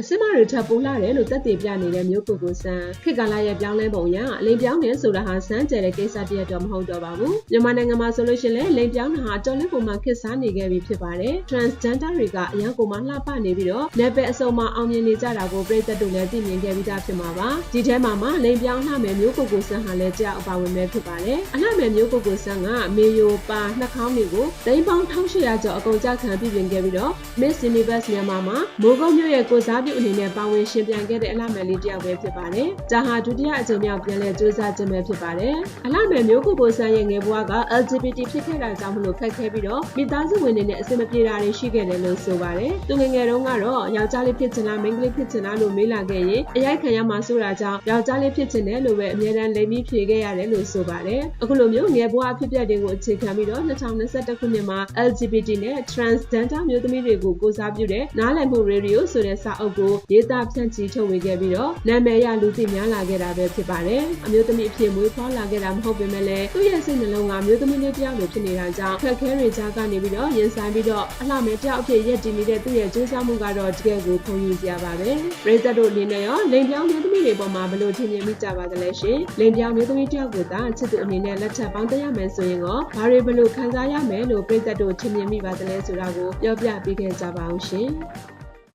အစမတွေထပ်ပိုးလာတယ်လို့သက်သေပြနေတဲ့မျိုးကိုကိုဆန်းခေတ်ကာလရဲ့ပြောင်းလဲပုံရအလိမ်ပြောင်းတယ်ဆိုတာဟာစမ်းကြဲတဲ့ကိစ္စတည်းတော့မဟုတ်တော့ပါဘူးမြန်မာနိုင်ငံမှာဆိုလို့ရှိရင်လည်းလိမ်ပြောင်းတာဟာတော်လေးပုံမှန်ခေတ်စားနေခဲ့ပြီဖြစ်ပါတယ် transgender တွေကအရန်ကိုမှလှပနေပြီးတော့နယ်ပယ်အစုံမှာအောင်မြင်နေကြတာကိုပြည်သက်တို့လည်းသိမြင်ခဲ့ပြီးသားဖြစ်မှာပါဒီထဲမှာမှလိမ်ပြောင်းလှမယ်မျိုးကိုကိုဆန်းဟာလည်းကြောက်အပါဝင်ပဲဖြစ်ပါတယ်အလှမယ်မျိုးကိုကိုဆန်းကမေယိုပါနှာခေါင်းတွေကိုသိန်းပေါင်း1800ကျော်အကုန်ကြခံပြည်ပြင်ခဲ့ပြီးတော့ Miss Universe မြန်မာမှာမိုးကုတ်မြို့ရဲ့ကိုစားပြုအနေနဲ့ပါဝင်ရှင်ပြိုင်ခဲ့တဲ့အလှမယ်လေးတစ်ယောက်ပဲဖြစ်ပါတယ်ဒါဟာဒုတိယအကြိမ်မြောက်ပြန်လည်စူးစမ်းခြင်းပဲဖြစ်ပါတယ်အလှမယ်မျိုးကိုကိုဆန်းရဲ့ငယ်ဘဝက LGBT ဖြစ်ခဲ့တာကြောင့်မလို့ခက်ခဲပြီးတော့မိသားစုဝင်တွေနဲ့အဆင်မပြေတာတွေရှိခဲ့တယ်လို့ဆိုပါတယ်သူငယ်ငယ်တုန်းကတော့ယောက်ျားလေးဖြစ်ချင်လားမိန်းကလေးဖြစ်ချင်လားလို့မေးလာခဲ့ရင်အရိုက်ခံရမှာဆိုတာကြောင့်ယောက်ျားလေးဖြစ်ချင်တယ်လို့ပဲအမြဲတမ်းလိမ်ပြီးဖြေခဲ့ရတယ်လို့ဆိုပါတယ်အခုလိုမျိုးငယ်ဘဝအဖြစ်အပျက်တွေကိုအခြေခံပြီးတော့2021ခုနှစ်မှာ LGBT နဲ့ transgender မျိုးသမီးတွေကိုကိုစားပြုတဲ့နားလည်မှုရေဒီယိုဆိုတဲ့စာအုပ်ကိုရေးသားဖြန့်ချီထုတ်ဝေခဲ့ပြီးတော့နာမည်ရလူသိများလာခဲ့တာပဲဖြစ်ပါတယ်အမျိုးသမီးအဖြစ်မွေးဖွားလာခဲ့တာမဟုတ်ပေမဲ့လည်းသူ့ရဲ့စိတ်နှလုံးကမျိုးသမီးလေးတစ်ယောက်လိုဖြစ်နေတာကြောင့်ခက်ခဲတွေကြားကနေပြီးတော့ရင်ဆိုင်ပြီးတော့အလှမဲ့တစ်ယောက်အဖြစ်ရည်တည်နေတဲ့သူ့ရဲ့ကြိုးစားမှုကတော့တကယ်ကိုဖုန်ယူစရာပါပဲပရိသတ်တို့အနေနဲ့ရောလိန်ပြောင်းမျိုးသမီးတွေပေါ်မှာဘယ်လိုထင်မြင်မိကြပါသလဲရှင်လိန်ပြောင်းမျိုးသမီးတစ်ယောက်ကိုသာချစ်သူအနေနဲ့လက်ထပ်ပေါင်းတက်ရမယ်ဆိုရင်ရောဘာတွေဘယ်လိုခံစားရမယ်လို့ပရိသတ်တို့ထင်မြင်မိပါသလဲဆိုတာကိုပြောပြပေးခဲ့ကြပါအောင်ရှင်